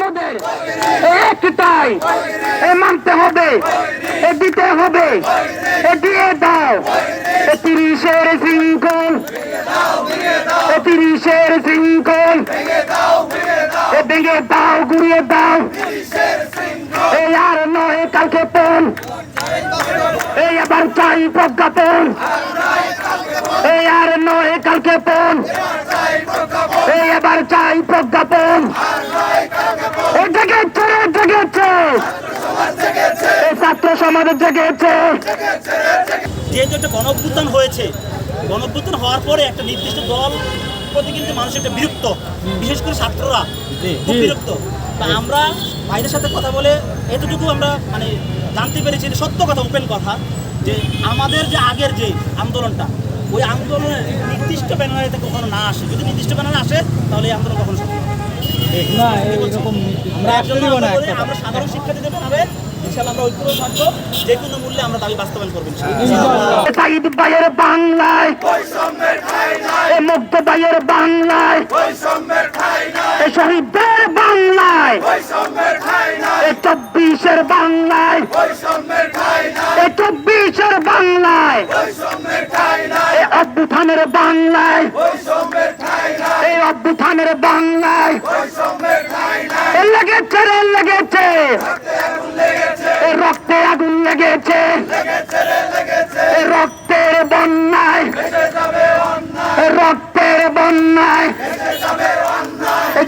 মোদের। একটাই, এ মানতে হবে, এ দিতে হবে, এ দিয়ে দাও। এ তিরিশের শৃঙ্খল, এ তিরিশের শৃঙ্খল। এ ভেঙে দাও, গুড়িয়ে দাও। এই আর নয় কালকে পণ। এই আবার চাই প্রজ্ঞাপন। এই আর নয় কালকে পণ। এই এবার চাই প্রজ্ঞাপন ও জেগেছে রে জেগেছে এই ছাত্র জেগেছে। যেহেতু একটা গণ হয়েছে হওয়ার পরে একটা নির্দিষ্ট দল প্রতি কিন্তু মানুষ একটা বিরক্ত বিশেষ করে ছাত্ররা খুব বিরক্ত। আমরা ভাইদের সাথে কথা বলে এতটুকু আমরা মানে জানতে পেরেছি যে সত্য কথা ওপেন কথা যে আমাদের যে আগের যে আন্দোলনটা ওই আন্দোলনের নির্দিষ্ট ব্যানারে কখনো না আসে। যদি নির্দিষ্ট ব্যানারে আসে তাহলে এই আন্দোলন কখনো সফল না। না আমরা সাধারণ শিক্ষার্থীদের হবে ইনশাল্লাহ আমরা ঐক্য থাকব যে কোনো মূল্যে আমরা দাবি বাস্তবায়ন করবেন সাইদ ভাইয়ের বাংলায় এ মুক্ত ভাইয়ের বাংলায় এ চব্বিশের বাংলায় এ চব্বিশের বাংলায় এ অভ্যুত্থানের বাংলায় এই অভ্যুত্থানের বাংলায়। এ লেগেছে রে লেগেছে। লেগেছে। রক্তের বন্যায়। রক্তের বন্যায়।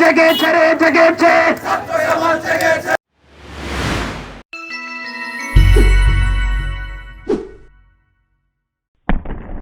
জেগেছে রে জেগেছে।